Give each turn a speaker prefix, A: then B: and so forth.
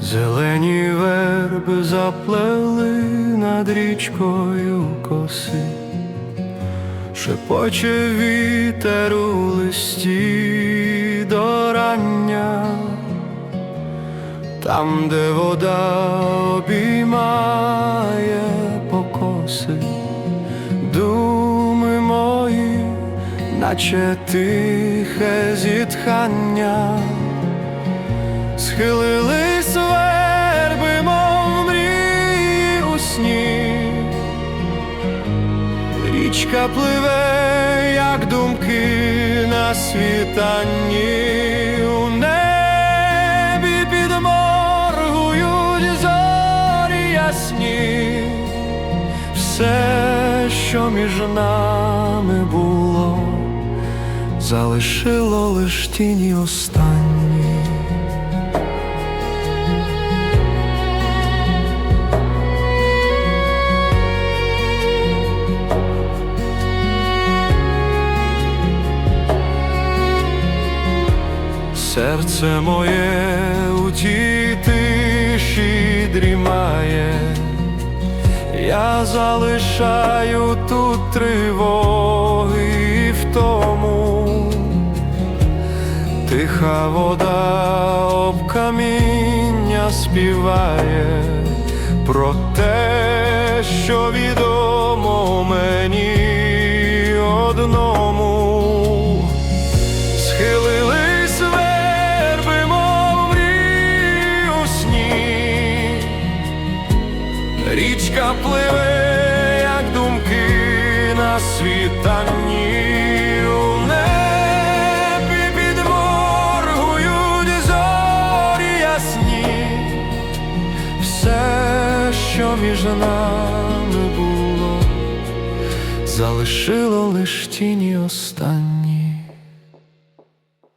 A: Зелені верби заплели над річкою коси, шепоче вітер у листі до рання, там, де вода обіймає покоси, думи мої, наче тихе зітхання. Схилились річка пливе, як думки на світанні, у небі підморгують зорі ясні, все, що між нами було, залишило лиш тіні останні. Серце моє у тій тиші дрімає, я залишаю тут тривоги і втому, тиха вода об каміння співає про те, що відомо річка пливе, як думки на світанні, у небі підморгують зорі ясні, все, що між нами було, залишило лиш тіні останні.